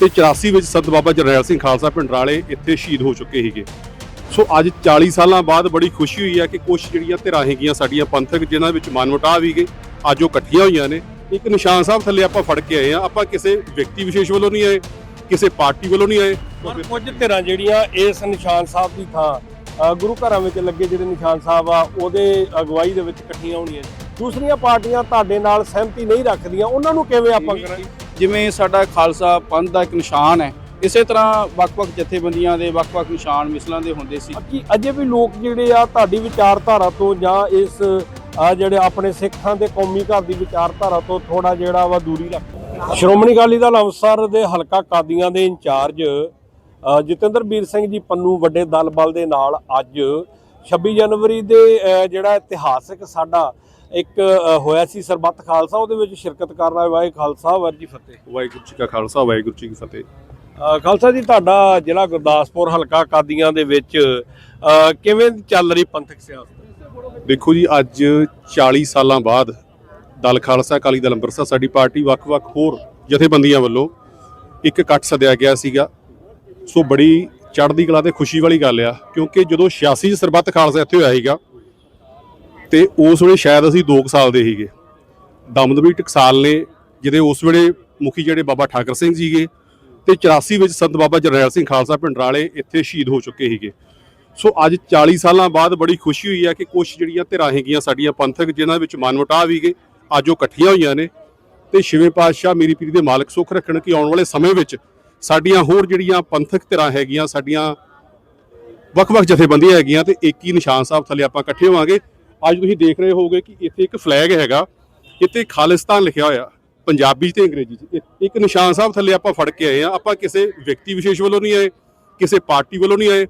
ਤੇ 84 ਵਿੱਚ ਸੰਤ ਬਾਬਾ ਜਰਨੈਲ ਸਿੰਘ ਖਾਲਸਾ ਪਿੰਡਰਾਲੇ ਇੱਥੇ ਸ਼ਹੀਦ ਹੋ ਚੁੱਕੇ ਸੀਗੇ। ਸੋ ਅੱਜ 40 ਸਾਲਾਂ ਬਾਅਦ ਬੜੀ ਖੁਸ਼ੀ ਹੋਈ ਹੈ ਕਿ ਕੁਝ ਜਿਹੜੀਆਂ ਧਿਰਾਂ ਹੈਗੀਆਂ ਸਾਡੀਆਂ ਪੰਥਕ ਜਿਨ੍ਹਾਂ ਵਿੱਚ ਮਨਮੁਟਾਵ ਵੀ ਗਏ ਅੱਜ ਉਹ ਇਕੱਠੀਆਂ ਹੋਈਆਂ ਨੇ। ਇੱਕ ਨਿਸ਼ਾਨ ਸਾਹਿਬ ਥੱਲੇ ਆਪਾਂ ਫੜ ਕੇ ਆਏ ਆ ਆਪਾਂ ਕਿਸੇ ਵਿਅਕਤੀ ਵਿਸ਼ੇਸ਼ ਵੱਲੋਂ ਨਹੀਂ ਆਏ ਕਿਸੇ ਪਾਰਟੀ ਵੱਲੋਂ ਨਹੀਂ ਆਏ। ਪਰ ਕੁਝ ਧਿਰਾਂ ਜਿਹੜੀਆਂ ਇਸ ਨਿਸ਼ਾਨ ਸਾਹਿਬ ਦੀ ਥਾਂ ਗੁਰੂ ਘਰਾਂ ਵਿੱਚ ਲੱਗੇ ਜਿਹੜੇ ਨਿਸ਼ਾਨ ਸਾਹਿਬ ਆ ਉਹਦੇ ਅਗਵਾਈ ਦੇ ਵਿੱਚ ਇਕੱਠੀਆਂ ਹੋਣੀਆਂ ਦੂਸਰੀਆਂ ਪਾਰਟੀਆਂ ਤੁਹਾਡੇ ਨਾਲ ਸਹਿਮਤੀ ਨਹੀਂ ਰੱਖਦੀਆਂ ਉਹਨਾਂ ਨੂੰ ਕਿਵੇਂ ਆਪਾਂ ਕਰਾਂਗੇ? ਜਿਵੇਂ ਸਾਡਾ ਖਾਲਸਾ ਪੰਥ ਦਾ ਇੱਕ ਨਿਸ਼ਾਨ ਹੈ, ਇਸੇ ਤਰ੍ਹਾਂ ਵੱਖ-ਵੱਖ ਜਥੇਬੰਦੀਆਂ ਦੇ ਵੱਖ-ਵੱਖ ਨਿਸ਼ਾਨ ਮਿਸਲਾਂ ਦੇ ਹੁੰਦੇ ਸੀ। ਕਿ ਅਜੇ ਵੀ ਲੋਕ ਜਿਹੜੇ ਆ ਤੁਹਾਡੀ ਵਿਚਾਰਧਾਰਾ ਤੋਂ ਜਾਂ ਇਸ, ਆ ਜਿਹੜੇ ਆਪਣੇ ਸਿੱਖਾਂ ਦੇ ਕੌਮੀ ਘਰ ਦੀ ਵਿਚਾਰਧਾਰਾ ਤੋਂ ਥੋੜਾ ਜਿਹੜਾ ਵਾ ਦੂਰੀ ਰੱਖ। ਸ਼੍ਰੋਮਣੀ ਅਕਾਲੀ ਦਲ ਅੰਮ੍ਰਿਤਸਰ ਦੇ ਹਲਕਾ ਕਾਦੀਆਂ ਦੇ ਇੰਚਾਰਜ ਜਤਿੰਦਰ ਜਤਿੰਦਰਬੀਰ ਸਿੰਘ ਜੀ ਪੰਨੂ ਵੱਡੇ ਦਲ ਬਲ ਦੇ ਨਾਲ ਅੱਜ 26 ਜਨਵਰੀ ਦੇ ਜਿਹੜਾ ਇਤਿਹਾਸਕ ਸਾਡਾ ਇੱਕ ਹੋਇਆ ਸੀ ਸਰਬੱਤ ਖਾਲਸਾ ਉਹਦੇ ਵਿੱਚ ਸ਼ਿਰਕਤ ਕਰਨ ਆਏ ਵਾਹਿ ਖਾਲਸਾ ਵਰਜੀ ਫਤਿਹ। ਵਾਹਿਗੁਰੂ ਜੀ ਕਾ ਖਾਲਸਾ ਵਾਹਿਗੁਰੂ ਜੀ ਕੀ ਫਤਿਹ। ਖਾਲਸਾ ਜੀ ਤੁਹਾਡਾ ਜ਼ਿਲ੍ਹਾ ਗੁਰਦਾਸਪੁਰ ਹਲਕਾ ਕਾਦੀਆਂ ਦੇ ਵਿੱਚ ਕਿਵੇਂ ਚੱਲ ਰਹੀ ਪੰਥਕ ਸਿਆਸਤ? ਦੇਖੋ ਜੀ ਅੱਜ 40 ਸਾਲਾਂ ਬਾਅਦ ਦਲ ਖਾਲਸਾ ਅਕਾਲੀ ਦਲ ਅੰਮ੍ਰਿਤਸਰ ਸਾਡੀ ਪਾਰਟੀ ਵੱਖ-ਵੱਖ ਹੋਰ ਜਥੇਬੰਦੀਆਂ ਵੱਲੋਂ ਇੱਕ ਇਕੱਠ ਸੱਦਿਆ ਗਿਆ ਸੀਗਾ। ਸੋ ਬੜੀ ਚੜ੍ਹਦੀ ਕਲਾ ਤੇ ਖੁਸ਼ੀ ਵਾਲੀ ਗੱਲ ਆ ਕਿਉਂਕਿ ਜਦੋਂ 86 ਚ ਸਰਬੱਤ ਖਾਲਸਾ ਇੱਥੇ ਹੋਇਆ ਸੀਗਾ ਤੇ ਉਸ ਵੇਲੇ ਸ਼ਾਇਦ ਅਸੀਂ 2 ਸਾਲ ਦੇ ਸੀਗੇ। ਦਮਦਮੀ ਟਕਸਾਲ ਨੇ, ਜਿਹਦੇ ਉਸ ਵੇਲੇ ਮੁਖੀ ਜਿਹੜੇ ਬਾਬਾ ਠਾਕਰ ਸਿੰਘ ਜੀਗੇ ਤੇ 84 ਵਿੱਚ ਸੰਤ ਬਾਬਾ ਜਰਨੈਲ ਸਿੰਘ ਖਾਲਸਾ ਪਿੰਡਰਾਲੇ ਇੱਥੇ ਸ਼ਹੀਦ ਹੋ ਚੁੱਕੇ ਸੀਗੇ। ਸੋ ਅੱਜ 40 ਸਾਲਾਂ ਬਾਅਦ ਬੜੀ ਖੁਸ਼ੀ ਹੋਈ ਹੈ ਕਿ ਕੁਝ ਜਿਹੜੀਆਂ ਧਿਰਾਂ ਹੈਗੀਆਂ ਸਾਡੀਆਂ ਪੰਥਕ, ਜਿਨ੍ਹਾਂ ਵਿੱਚ ਮਨਮੁਟਾਵ ਵੀ ਗਏ, ਅੱਜ ਉਹ ਇਕੱਠੀਆਂ ਹੋਈਆਂ ਨੇ। ਤੇ ਛੇਵੇਂ ਪਾਤਸ਼ਾਹ ਮੇਰੀ ਪੀਰੀ ਦੇ ਮਾਲਕ ਸੁੱਖ ਰੱਖਣ ਕਿ ਆਉਣ ਵਾਲੇ ਸਮੇਂ ਵਿੱਚ ਸਾਡੀਆਂ ਹੋਰ ਜਿਹੜੀਆਂ ਪੰਥਕ ਧਿਰਾਂ ਹੈਗੀਆਂ, ਸਾਡੀਆਂ ਵੱਖ-ਵੱਖ ਜਥੇਬੰਦੀਆਂ ਹੈਗੀਆਂ ਤੇ ਇੱਕ ਹੀ ਨਿਸ਼ਾਨ ਸਾਹਿਬ ਥੱਲੇ ਆਪਾਂ ਇਕੱਠੇ ਹੋਵਾਂਗੇ। ਅੱਜ ਤੁਸੀਂ ਦੇਖ ਰਹੇ ਹੋਵੋਗੇ ਕਿ ਇੱਥੇ ਇੱਕ ਫਲੈਗ ਹੈਗਾ ਇੱਥੇ ਖਾਲਿਸਤਾਨ ਲਿਖਿਆ ਹੋਇਆ ਪੰਜਾਬੀ 'ਚ ਤੇ ਅੰਗਰੇਜ਼ੀ 'ਚ। ਇੱਕ- ਨਿਸ਼ਾਨ ਸਾਹਿਬ ਥੱਲੇ ਆਪਾਂ ਫੜ ਕੇ ਆਏ ਆ ਆਪਾਂ ਕਿਸੇ ਵਿਅਕਤੀ ਵਿਸ਼ੇਸ਼ ਵੱਲੋਂ ਨਹੀਂ ਆਏ ਕਿਸੇ ਪਾਰਟੀ ਵੱਲੋਂ ਨਹੀਂ ਆਏ।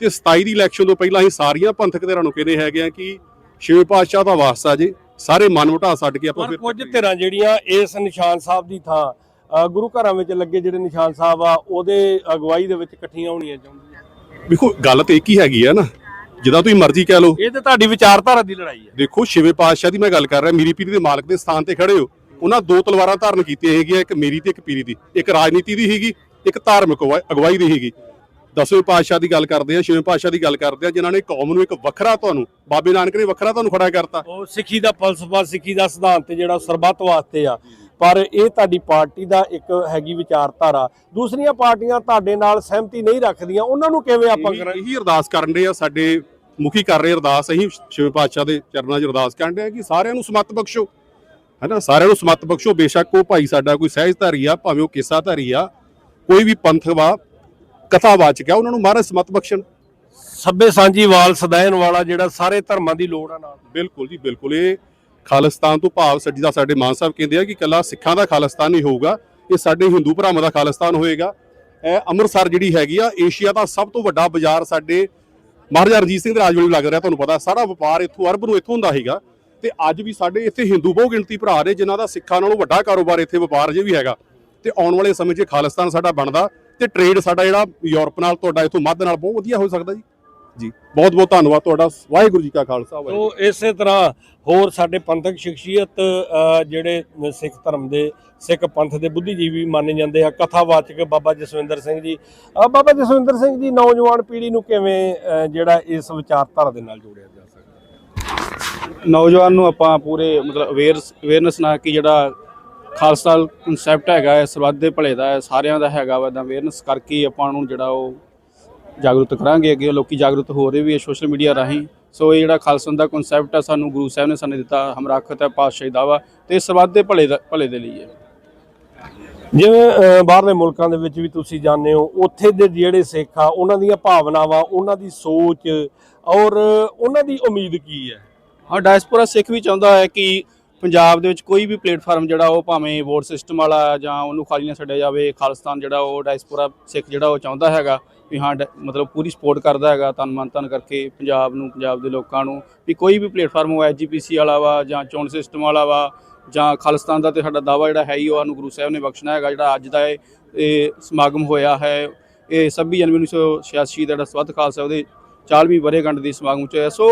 ਤੇ 27 ਦੀ ਇਲੈਕਸ਼ਨ ਤੋਂ ਪਹਿਲਾਂ ਹੀ ਸਾਰੀਆਂ ਪੰਥਕ ਧਿਰਾਂ ਨੂੰ ਕਹਿੰਦੇ ਹੈਗੇ ਆ ਕਿ ਛੇਵੇਂ ਪਾਤਸ਼ਾਹ ਦਾ ਵਾਸਤਾ ਜੇ ਸਾਰੇ ਮਨਮੁਟਾ ਛੱਡ ਕੇ ਆਪਾਂ ਫਿਰ ਕੁਝ ਧਿਰਾਂ ਜਿਹੜੀਆਂ ਇਸ ਨਿਸ਼ਾਨ ਸਾਹਿਬ ਦੀ ਥਾਂ ਗੁਰੂ ਘਰਾਂ ਵਿੱਚ ਲੱਗੇ ਜਿਹੜੇ ਨਿਸ਼ਾਨ ਸਾਹਿਬ ਆ ਉਹਦੇ ਅਗਵਾਈ ਦੇ ਵਿੱਚ ਇਕੱਠੀਆਂ ਹੋਣੀਆਂ ਚਾਹੁੰਦੀਆਂ। ਦੇਖੋ ਗੱਲ ਤੇ ਇੱਕ ਹੀ ਹੈਗੀ ਆ ਨਾ। ਜਿੱਦਾਂ ਤੁਸੀਂ ਮਰਜ਼ੀ ਕਹਿ ਲਓ। ਇਹ ਤੇ ਤੁਹਾਡੀ ਵਿਚਾਰਧਾਰਾ ਦੀ ਲੜਾਈ ਹੈ। ਦੇਖੋ ਛੇਵੇਂ ਪਾਤਸ਼ਾਹ ਦੀ ਮੈਂ ਗੱਲ ਕਰ ਰਿਹਾ ਮੇਰੀ ਪੀਰੀ ਦੇ ਮਾਲਕ ਦੇ ਸਥਾਨ ਤੇ ਖੜੇ ਹੋ। ਉਹਨਾਂ ਦੋ ਤਲਵਾਰਾਂ ਧਾਰਨ ਕੀਤੀਆਂ ਹੈਗੀਆਂ ਇੱਕ ਮੇਰੀ ਤੇ ਇੱਕ ਪੀਰੀ ਦੀ। ਇੱਕ ਰਾਜਨੀਤੀ ਦੀ ਹੈਗੀ ਇੱਕ ਧਾਰਮਿਕ ਅਗਵਾ- ਅਗਵਾਈ ਦੀ ਹੈਗੀ ਦਸਵੇਂ ਪਾਤਸ਼ਾਹ ਦੀ ਗੱਲ ਕਰਦੇ ਆ ਛੇਵੇਂ ਪਾਤਸ਼ਾਹ ਦੀ ਗੱਲ ਕਰਦੇ ਆ ਜਿਨ੍ਹਾਂ ਨੇ ਕੌਮ ਨੂੰ ਇੱਕ ਵੱਖਰਾ ਤੁਹਾਨੂੰ ਬਾਬੇ ਨਾਨਕ ਨੇ ਵੱਖਰਾ ਤੁਹਾਨੂੰ ਖੜਾ ਕਰਤਾ। ਉਹ ਸਿੱਖੀ ਦਾ ਫਲਸਫਾ ਸਿੱਖੀ ਦਾ ਸਿਧਾਂਤ ਜਿਹੜਾ ਸਰਬੱਤ ਵਾਸਤੇ ਆ ਪਰ ਇਹ ਤੁਹਾਡੀ ਪਾਰਟੀ ਦਾ ਇੱਕ ਹੈਗੀ ਵਿਚਾਰਧਾਰਾ। ਦੂਸਰੀਆਂ ਪਾਰਟੀਆਂ ਤੁਹਾਡੇ ਨਾਲ ਸਹਿਮਤੀ ਨਹੀਂ ਰੱਖਦੀਆਂ ਉਹਨਾਂ ਨੂੰ ਕਿਵੇਂ ਆਪਾਂ ਇਹੀ- ਕਰਾਂਗੇ? ਇਹੀ ਅਰਦਾਸ ਕਰਨ ਦੇ ਆ ਸਾਡੇ ਮੁਖੀ ਕਰ ਰਹੇ ਅਰਦਾਸ ਅਸੀਂ ਛੇਵੇਂ ਪਾਤਸ਼ਾਹ ਦੇ ਚਰਨਾਂ 'ਚ ਅਰਦਾਸ ਕਰਨ ਦੇ ਆ ਕਿ ਸਾਰਿਆਂ ਨੂੰ ਸਮੱਤ ਬਖਸ਼ੋ। ਹੈਨਾ ਸਾਰਿਆਂ ਨੂੰ ਸਮੱਤ ਬਖਸ਼ੋ ਬੇਸ਼ੱਕ ਉਹ ਭਾਈ ਸਾਡਾ ਕੋਈ ਸਹਿਜਧਾਰੀ ਆ ਭਾਵੇਂ ਉਹ ਕਿੱਸਾ ਧਾਰੀ ਆ ਕੋਈ ਵੀ ਪੰਥ ਵਾ ਕਥਾ ਵਾਚਕ ਆ ਉਹਨਾਂ ਨੂੰ ਮਹਾਰਾਜ ਸਮੱਤ ਬਖਸ਼ਣ। ਸੱਬੇ ਸਾਂਝੀ ਵਾਲ ਸਦਾਇਨ ਵਾਲਾ ਜਿਹੜਾ ਸਾਰੇ ਧਰਮਾਂ ਦੀ ਲੋੜ ਆ ਨਾਲ। ਬਿਲਕੁਲ ਜੀ ਬਿਲਕੁਲ। ਇਹ ਖਾਲਿਸਤਾਨ ਤੋਂ ਭਾਵ ਸੱਜਦਾ ਸਾਡੇ ਮਾਨ ਸਾਹਿਬ ਕਹਿੰਦੇ ਆ ਕਿ ਕੱਲਾ ਸਿੱਖਾਂ ਦਾ ਖਾਲਿਸਤਾਨ ਨਹੀਂ ਹੋਊਗਾ, ਇਹ ਸਾਡੇ ਹਿੰਦੂ ਭਰਾਵਾਂ ਦਾ ਖਾਲਿਸਤਾਨ ਹੋਏਗਾ। ਇਹ ਅੰਮ੍ਰਿਤਸਰ ਜਿਹੜੀ ਹੈਗੀ ਆ, ਏਸ਼ੀਆ ਦਾ ਸਭ ਤੋਂ ਵੱਡਾ ਬਾਜ਼ਾਰ ਸਾਡੇ ਮਹਾਰਾਜਾ ਰਣਜੀਤ ਸਿੰਘ ਦੇ ਰਾਜ ਵੇਲੇ ਲੱਗ ਰਿਹਾ, ਤੁਹਾਨੂੰ ਪਤਾ, ਸਾਰਾ ਵਪਾਰ ਇੱਥੋਂ, ਅਰਬ ਨੂੰ ਇੱਥੋਂ ਹੁੰਦਾ ਹੈਗਾ ਤੇ ਅੱਜ ਵੀ ਸਾਡੇ ਇੱਥੇ ਹਿੰਦੂ ਬਹੁ ਗਿਣਤੀ ਭਰਾ ਨੇ, ਜਿਨ੍ਹਾਂ ਦਾ ਸਿੱਖਾਂ ਨਾਲੋਂ ਵੱਡਾ ਕਾਰੋਬਾਰ ਇੱਥੇ ਵਪਾਰ ਜੇ ਵੀ ਹੈਗਾ। ਤੇ ਆਉਣ ਵਾਲੇ ਸਮੇਂ 'ਚ ਖਾਲਿਸਤਾਨ ਸਾਡਾ ਬਣਦਾ ਤੇ ਟ੍ਰੇਡ ਸਾਡਾ ਜਿਹੜਾ ਯੂਰਪ ਨਾਲ, ਤੁਹਾਡਾ ਇੱਥੋਂ ਮੱਧ ਨਾਲ ਬਹੁਤ ਵਧੀਆ ਹੋ ਸਕਦਾ ਜੀ। ਜੀ। ਬਹੁਤ ਬਹੁਤ ਧੰਨਵਾਦ ਤੁਹਾਡਾ। ਵਾਹਿਗੁਰੂ ਜੀ ਕਾ ਖਾਲਸਾ ਵਾਹਿਗੁਰੂ ਸੋ ਇਸੇ ਤਰ੍ਹਾਂ ਹੋਰ ਸਾਡੇ ਪੰਥਕ ਸ਼ਖਸੀਅਤ ਜਿਹੜੇ ਸਿੱਖ ਧਰਮ ਦੇ ਸਿੱਖ ਪੰਥ ਦੇ ਬੁੱਧੀਜੀਵੀ ਮੰਨੇ ਜਾਂਦੇ ਆ ਕਥਾਵਾਚਕ ਬਾਬਾ ਜਸਵਿੰਦਰ ਸਿੰਘ ਜੀ। ਬਾਬਾ ਜਸਵਿੰਦਰ ਸਿੰਘ ਜੀ ਨੌਜਵਾਨ ਪੀੜ੍ਹੀ ਨੂੰ ਕਿਵੇਂ ਜਿਹੜਾ ਇਸ ਵਿਚਾਰਧਾਰਾ ਦੇ ਨਾਲ ਜੋੜਿਆ ਜਾ ਸਕਦਾ? ਨੌਜਵਾਨ ਨੂੰ ਆਪਾਂ ਪੂਰੇ ਮਤਲਬ ਅਵੇਅਰ ਅਵੇਅਰਨੈਸ ਨਾਲ ਕਿ ਜਿਹੜਾ ਖਾਲਸਾ ਕਨਸੈਪਟ ਹੈਗਾ ਹੈ ਸਰਬੱਤ ਦੇ ਭਲੇ ਦਾ ਹੈ ਸਾਰਿਆਂ ਦਾ ਹੈਗਾ ਵਾ ਦਾ ਅਵੇਅਰਨੈਸ ਕਰਕੇ ਆਪਾਂ ਨੂੰ ਜਿਹੜਾ ਉਹ ਜਾਗਰੂਕ ਕਰਾਂਗੇ ਅੱਗੇ ਲੋਕੀ ਜਾਗਰੂਕ ਹੋ ਰਹੇ ਵੀ ਹੈ ਸੋਸ਼ਲ ਮੀਡੀਆ ਰਾਹੀਂ। ਸੋ ਇਹ ਜਿਹੜਾ ਖਾਲਸਾ ਦਾ ਕਨਸੈਪਟ ਹੈ ਸਾਨੂੰ ਗੁਰੂ ਸਾਹਿਬ ਨੇ ਸਾਨੂੰ ਦਿੱਤਾ ਹਮਰਾਖਤ ਹੈ ਪਾਤਸ਼ਾਹੀ ਦਾ ਵਾ ਤੇ ਇਹ ਸਰਬੱਤ ਦੇ ਭਲੇ ਦਾ ਭਲੇ ਦੇ ਲਈ ਹੈ। ਜਿਵੇਂ ਬਾਹਰਲੇ ਮੁਲਕਾਂ ਦੇ ਵਿੱਚ ਵੀ ਤੁਸੀਂ ਜਾਣਦੇ ਹੋ ਉੱਥੇ ਦੇ ਜਿਹੜੇ ਸਿੱਖ ਆ ਉਹਨਾਂ ਦੀਆਂ ਭਾਵਨਾਵਾਂ ਉਹਨਾਂ ਦੀ ਸੋਚ ਔਰ ਉਹਨਾਂ ਦੀ ਉਮੀਦ ਕੀ ਹੈ? ਹਾਂ ਡਾਇਸਪੋਰਾ ਸਿੱਖ ਵੀ ਚਾਹੁੰਦਾ ਹੈ ਕਿ ਪੰਜਾਬ ਦੇ ਵਿੱਚ ਕੋਈ ਵੀ ਪਲੇਟਫਾਰਮ ਜਿਹੜਾ ਉਹ ਭਾਵੇਂ ਵੋਟ ਸਿਸਟਮ ਵਾਲਾ ਜਾਂ ਉਹਨੂੰ ਖਾਲੀ ਨਾ ਛੱਡਿਆ ਜਾਵੇ, ਖਾਲਿਸਤਾਨ ਜਿਹੜਾ ਉਹ ਡਾਇਸਪੋਰਾ ਸਿੱਖ ਜਿਹੜਾ ਉਹ ਚਾਹੁੰਦਾ ਹੈਗਾ ਵੀ ਹਾਂ, ਡ- ਮਤਲਬ ਪੂਰੀ ਸਪੋਰਟ ਕਰਦਾ ਹੈਗਾ ਤਨ ਮਨ ਧਨ ਕਰਕੇ ਪੰਜਾਬ ਨੂੰ, ਪੰਜਾਬ ਦੇ ਲੋਕਾਂ ਨੂੰ ਵੀ ਕੋਈ ਵੀ ਪਲੇਟਫਾਰਮ ਉਹ ਐਜੀਪੀਸੀ ਵਾਲਾ ਵਾ ਜਾਂ ਚੋਣ ਸਿਸਟਮ ਵਾਲਾ ਵਾ ਜਾਂ ਖਾਲਿਸਤਾਨ ਦਾ ਤੇ ਸਾਡਾ ਦਾਵਾ ਜਿਹੜਾ ਹੈ ਹੀ ਉਹ ਸਾਨੂੰ ਗੁਰੂ ਸਾਹਿਬ ਨੇ ਬਖਸ਼ਣਾ ਹੈਗਾ, ਜਿਹੜਾ ਅੱਜ ਦਾ ਇਹ ਸਮਾਗਮ ਹੋਇਆ ਹੈ। ਇਹ 26 ਜਨਵਰੀ 1986 ਦਾ ਜਿਹੜਾ ਸਵੱਧ ਖਾਲਸਾ ਉਹਦੇ 40ਵੀਂ ਵਰ੍ਹੇਗੰਢ ਦੀ ਸਮਾਗਮ ਚ ਹੋਇਆ। ਸੋ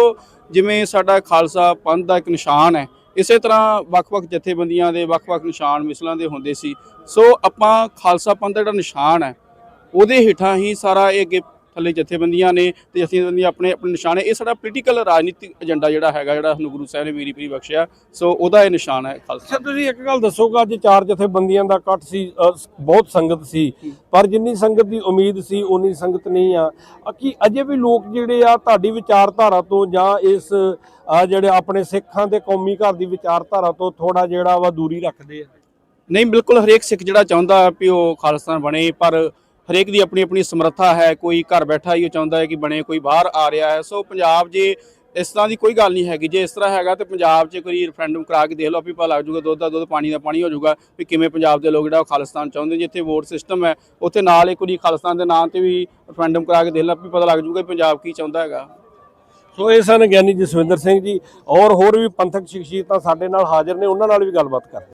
ਜਿਵੇਂ ਸਾਡਾ ਖਾਲਸਾ ਪੰਥ ਦਾ ਇੱਕ ਨਿਸ਼ਾਨ ਹੈ ਇਸੇ ਤਰ੍ਹਾਂ ਵੱਖ-ਵੱਖ ਜਥੇਬੰਦੀਆਂ ਦੇ ਵੱਖ-ਵੱਖ ਨਿਸ਼ਾਨ ਮਿਸਲਾਂ ਦੇ ਹੁੰਦੇ ਸੀ। ਸੋ ਆਪਾਂ ਖਾਲਸਾ ਪੰਥ ਦਾ ਜਿਹੜਾ ਨਿਸ਼ਾਨ ਹੈ, ਉਹਦੇ ਹੇਠਾਂ ਹੀ ਸਾਰਾ ਇਹ ਅੱਗੇ ਥੱਲੇ ਜਥੇਬੰਦੀਆਂ ਨੇ ਤੇ ਜਥੇਬੰਦੀਆਂ ਆਪਣੇ ਆਪਣੇ ਨਿਸ਼ਾਨ ਇਹ ਸਾਡਾ ਪੋਲੀਟੀਕਲ ਰਾਜਨੀਤਿਕ ਏਜੰਡਾ ਜਿਹੜਾ ਹੈਗਾ ਜਿਹੜਾ ਸਾਨੂੰ ਗੁਰੂ ਸਾਹਿਬ ਨੇ ਵੀਰੀ ਪੀਰੀ ਬਖਸ਼ਿਆ। ਸੋ ਉਹਦਾ ਇਹ ਨਿਸ਼ਾਨ ਹੈ ਖਾਲਸਾ। ਤੁਸੀਂ ਇੱਕ ਗੱਲ ਦੱਸੋਗਾ ਅੱਜ ਚਾਰ ਜਥੇਬੰਦੀਆਂ ਦਾ ਇਕੱਠ ਸੀ ਬਹੁਤ ਸੰਗਤ ਸੀ ਪਰ ਜਿੰਨੀ ਸੰਗਤ ਦੀ ਉਮੀਦ ਸੀ ਉਨੀ ਸੰਗਤ ਨਹੀਂ ਆ। ਕੀ ਅਜੇ ਵੀ ਲੋਕ ਜਿਹੜੇ ਆ ਤੁਹਾਡੀ ਵਿਚਾਰਧਾਰਾ ਤੋਂ ਜਾਂ ਇਸ ਜਿਹੜੇ ਆਪਣੇ ਸਿੱਖਾਂ ਦੇ ਕੌਮੀ ਘਰ ਦੀ ਵਿਚਾਰਧਾਰਾ ਤੋਂ ਥੋੜਾ ਜਿਹੜਾ ਵਾ ਦੂਰੀ ਰੱਖਦੇ ਆ? ਨਹੀਂ ਬਿਲਕੁਲ ਹਰੇਕ ਸਿੱਖ ਜਿਹੜਾ ਚਾਹੁੰਦਾ ਵੀ ਉਹ ਖਾਲਿਸਤਾਨ ਬਣੇ ਪਰ ਹਰੇਕ ਦੀ ਆਪਣੀ ਆਪਣੀ ਸਮਰੱਥਾ ਹੈ, ਕੋਈ ਘਰ ਬੈਠਾ ਹੀ ਉਹ ਚਾਹੁੰਦਾ ਹੈ ਕਿ ਬਣੇ, ਕੋਈ ਬਾਹਰ ਆ ਰਿਹਾ ਹੈ। ਸੋ ਪੰਜਾਬ ਜੇ ਇਸ ਤਰ੍ਹਾਂ ਦੀ ਕੋਈ ਗੱਲ ਨਹੀਂ ਹੈਗੀ, ਜੇ ਇਸ ਤਰ੍ਹਾਂ ਹੈਗਾ ਤੇ ਪੰਜਾਬ 'ਚ ਕੋਈ ਰੈਫਰੈਂਡਮ ਕਰਾ ਕੇ ਦੇਖ ਲਓ ਵੀ ਪਤਾ ਲੱਗ ਜਾਊਗਾ, ਦੁੱਧ ਦਾ ਦੁੱਧ, ਪਾਣੀ ਦਾ ਪਾਣੀ ਹੋ ਜਾਊਗਾ ਵੀ ਕਿਵੇਂ ਪੰਜਾਬ ਦੇ ਲੋਕ ਜਿਹੜਾ ਉਹ ਖਾਲਿਸਤਾਨ ਚਾਹੁੰਦੇ, ਜਿੱਥੇ ਵੋਟ ਸਿਸਟਮ ਹੈ, ਉੱਥੇ ਨਾਲ ਇੱਕ ਵਾਰੀ ਖਾਲਿਸਤਾਨ ਦੇ ਨਾਂ ਤੇ ਵੀ ਰੈਫਰੈਂਡਮ ਕਰਾ ਕੇ ਦੇਖ ਲਓ ਵੀ ਪਤਾ ਲੱਗ ਜਾਊਗਾ ਵੀ ਪੰਜਾਬ ਕੀ ਚਾਹੁੰਦਾ ਹੈਗਾ। ਸੋ ਇਹ ਸਨ ਗਿਆਨੀ ਜਸਵਿੰਦਰ ਸਿੰਘ ਜੀ, ਔਰ ਹੋਰ ਵੀ ਪੰਥਕ ਸ਼ਖਸੀਅਤਾਂ ਸਾਡੇ ਨਾਲ ਹਾਜ਼ਰ ਨੇ, ਉਹਨਾਂ ਨਾਲ ਵੀ ਗੱਲਬਾਤ ਕਰਦੇ